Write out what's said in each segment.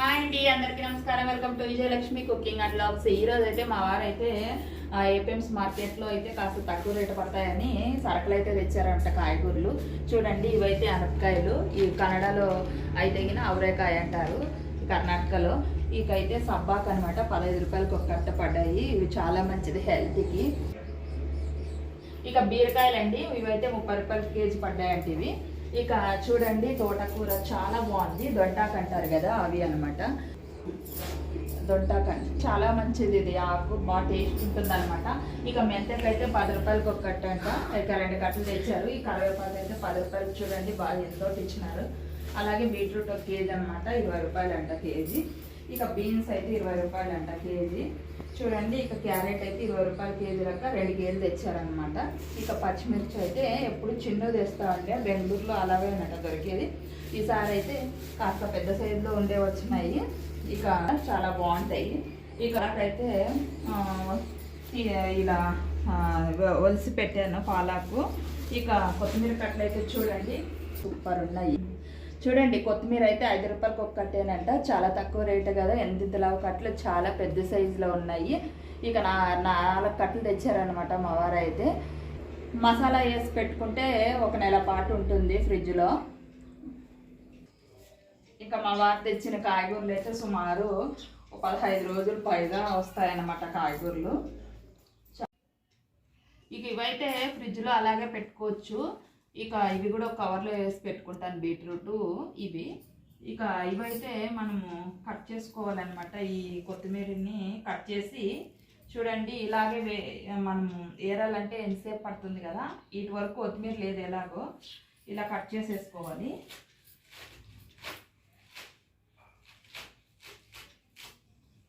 Hi అండి అందరికీ నమస్కారం. Welcome to Vijayalakshmi cooking and logs. ఈ రోజు అయితే మా వారు అయితే ఏపీఎంస్ మార్కెట్లో అయితే కాస్త తక్కువ రేటు పడతాయని సరుకులు అయితే తెచ్చారంట కాయగూరలు. చూడండి ఇవైతే అనపకాయలు. ఈ కన్నడలో అయితే గిన అవరేకాయ అంటారు కర్ణాటకలో. ఇకైతే సబ్బాక్ అనమాట పదహైదు రూపాయలకు ఒక కట్ట పడ్డాయి. ఇవి చాలా మంచిది హెల్త్కి. ఇక బీరకాయలండి ఇవైతే ముప్పై రూపాయలు కేజీ పడ్డాయంట ఇవి. ఇక చూడండి తోటకూర చాలా బాగుంది. దొంటాకు అంటారు కదా అవి అనమాట దొంటాకు చాలా మంచిది ఇది. ఆకు బాగా టేస్ట్ ఉంటుంది అనమాట ఇక మెంతకు అయితే పది రూపాయలకి ఒక కట్ట అంట ఇక రెండు కట్టలు తెచ్చారు. ఈ కరివేపాకు అయితే పది రూపాయలు చూడండి బాగా ఎంతో ఇచ్చినారు అలాగే బీట్రూట్ ఒక కేజీ అనమాట ఇరవై రూపాయలు అంట కేజీ. ఇక బీన్స్ అయితే ఇరవై రూపాయలు అంట కేజీ. చూడండి ఇక క్యారెట్ అయితే ఇరవై రూపాయల కేజీ లెక్క రెండు కేజీలు తెచ్చారనమాట ఇక పచ్చిమిర్చి అయితే ఎప్పుడు చిన్నది తెస్తా బెంగళూరులో బెంగళూరులో అలాగేనట దొరికేది. ఈసారి అయితే కాస్త పెద్ద సైజులో ఉండే వచ్చినాయి. ఇక చాలా బాగుంటాయి. ఇక నాకైతే ఇలా ఆ, ఒలిసి పెట్టాను పాలాకు. ఇక కొత్తిమీర కట్టలు అయితే చూడండి. సూపర్ ఉన్నాయి. చూడండి కొత్తిమీర అయితే ఐదు రూపాయలకి ఒక కట్టేనంట చాలా తక్కువ రేటు కదా. ఎంత లావు కట్టలు చాలా పెద్ద సైజులో ఉన్నాయి. ఇక నా నాలుగు కట్టలు తెచ్చారనమాట మా వారు అయితే మసాలా వేసి పెట్టుకుంటే ఒక నెల పాటు ఉంటుంది ఫ్రిడ్జ్లో. ఇంకా మా వారు తెచ్చిన కాయగూరలు అయితే సుమారు పదహైదు రోజులు పైగా వస్తాయన్నమాట కాయగూరలు. ఇక ఇవైతే ఫ్రిడ్జ్లో అలాగే పెట్టుకోవచ్చు. ఇక ఇవి కూడా కవర్లో వేసి పెట్టుకుంటాను బీట్రూట్. ఇవి. ఇక ఇవైతే మనము కట్ చేసుకోవాలన్నమాట. ఈ కొత్తిమీరని కట్ చేసి చూడండి ఇలాగే వే మనము ఏరాలంటే ఎంతసేపు పడుతుంది కదా? ఇటు వరకు కొత్తిమీర లేదు ఎలాగో. ఇలా కట్ చేసేసుకోవాలి.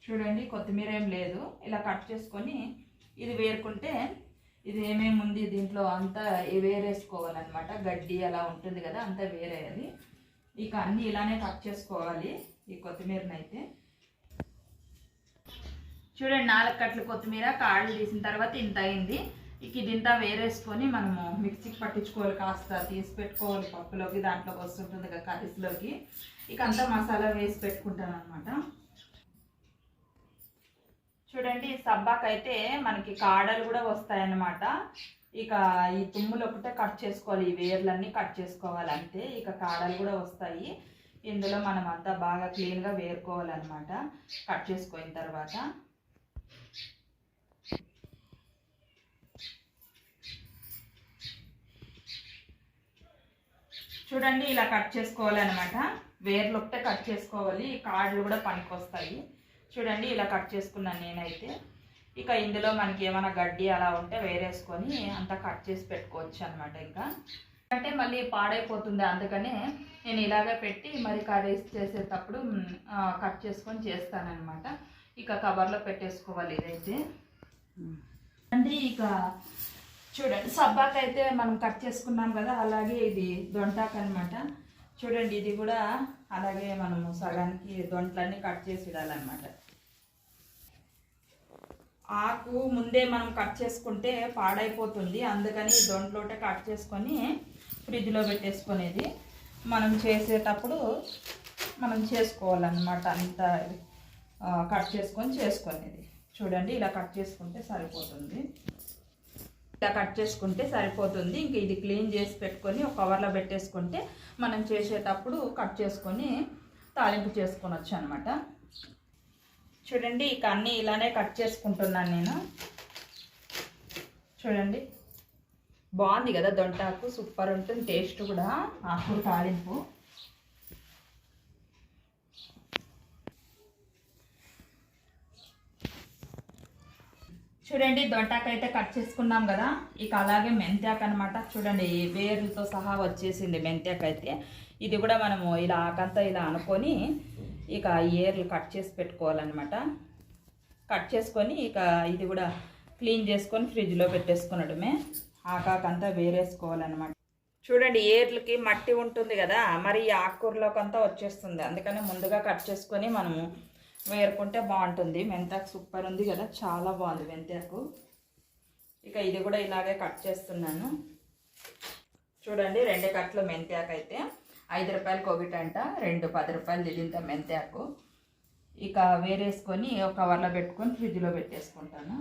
చూడండి కొత్తిమీర ఏం లేదు. ఇలా కట్ చేసుకొని ఇది వేరుకుంటే ఇది ఏమేమి ఉంది? దీంట్లో అంతా వేరేసుకోవాలన్నమాట గడ్డి అలా ఉంటుంది కదా అంతా అది. ఇక అన్నీ ఇలానే కట్ చేసుకోవాలి ఈ కొత్తిమీరని అయితే. చూడండి నాలుగు కట్టలు కొత్తిమీర కాళ్ళు తీసిన తర్వాత ఇంత అయింది. ఇక ఇదింతా వేరేసుకొని మనము మిక్సీకి పట్టించుకోవాలి కాస్త తీసి పెట్టుకోవాలి పప్పులోకి దాంట్లోకి వస్తుంటుంది కదా కర్రీస్లోకి. ఇక అంతా మసాలా వేసి పెట్టుకుంటాను అనమాట చూడండి సబ్బాక్ అయితే మనకి కాడలు కూడా వస్తాయన్నమాట. ఇక ఈ తుమ్ములు ఒకటే కట్ చేసుకోవాలి ఈ వేర్లన్నీ కట్ చేసుకోవాలి అంతే ఇక కాడలు కూడా వస్తాయి. ఇందులో మనం అంతా బాగా క్లీన్గా వేరుకోవాలన్నమాట. కట్ చేసుకున్న తర్వాత. చూడండి ఇలా కట్ చేసుకోవాలన్నమాట. వేర్లు ఒకటే కట్ చేసుకోవాలి ఈ కాడలు కూడా పనికొస్తాయి. చూడండి ఇలా కట్ చేసుకున్నాను నేనైతే. ఇక ఇందులో మనకి ఏమైనా గడ్డి అలా ఉంటే వేరేసుకొని అంతా కట్ చేసి పెట్టుకోవచ్చు అనమాట ఇంకా. అంటే మళ్ళీ పాడైపోతుంది అందుకనే నేను ఇలాగే పెట్టి మరి కర్రీస్ చేసేటప్పుడు కట్ చేసుకొని చేస్తానమాట ఇక కవర్లో పెట్టేసుకోవాలి ఇదైతే. అంటే ఇక చూడండి సబ్బాక్ అయితే మనం కట్ చేసుకున్నాం కదా అలాగే ఇది దొంటాక్ అనమాట చూడండి ఇది కూడా అలాగే మనము సగానికి దొంట్లన్నీ కట్ చేసి ఇడాలన్నమాట ఆకు ముందే మనం కట్ చేసుకుంటే పాడైపోతుంది. అందుకని ఈ దొంట్లోటే కట్ చేసుకొని ఫ్రిడ్జ్లో పెట్టేసుకునేది. మనం చేసేటప్పుడు మనం చేసుకోవాలన్నమాట. అంతా కట్ చేసుకొని చేసుకునేది. చూడండి ఇలా కట్ చేసుకుంటే సరిపోతుంది. ఇలా కట్ చేసుకుంటే సరిపోతుంది. ఇంక ఇది క్లీన్ చేసి పెట్టుకొని ఒక కవర్లో పెట్టేసుకుంటే మనం చేసేటప్పుడు కట్ చేసుకొని తాలింపు చేసుకొనొచ్చు అనమాట చూడండి ఇక అన్నీ ఇలానే కట్ చేసుకుంటున్నాను నేను. చూడండి. బాగుంది కదా దొంటాకు సూపర్ ఉంటుంది టేస్ట్ కూడా. ఆకు తాలింపు. చూడండి దొంటాకు అయితే కట్ చేసుకున్నాం కదా. ఇక అలాగే మెంతాకు అనమాట చూడండి ఈ వేర్లతో సహా వచ్చేసింది మెంతాకు అయితే ఇది కూడా మనము ఇలా ఆకంతా ఇలా అనుకొని ఇక ఏర్లు కట్ చేసి పెట్టుకోవాలన్నమాట. కట్ చేసుకొని ఇక ఇది కూడా క్లీన్ చేసుకొని ఫ్రిడ్జ్లో పెట్టేసుకునడమే. ఆకాకంతా వేరేసుకోవాలన్నమాట. చూడండి ఏర్లకి మట్టి ఉంటుంది కదా మరి ఈ ఆకుకూరలోకి అంతా వచ్చేస్తుంది. అందుకని ముందుగా కట్ చేసుకొని మనము వేరుకుంటే బాగుంటుంది. మెంతాకు సూపర్ ఉంది కదా చాలా బాగుంది మెంతాకు. ఇక ఇది కూడా ఇలాగే కట్ చేస్తున్నాను. చూడండి రెండు కట్లు మెంతాకు అయితే ఐదు రూపాయలకి ఒకటి అంట రెండు పది రూపాయలు దిగింత మెంతాకు. ఇక వేరేసుకొని ఒక కవర్లో పెట్టుకొని ఫ్రిడ్జ్లో పెట్టేసుకుంటాను.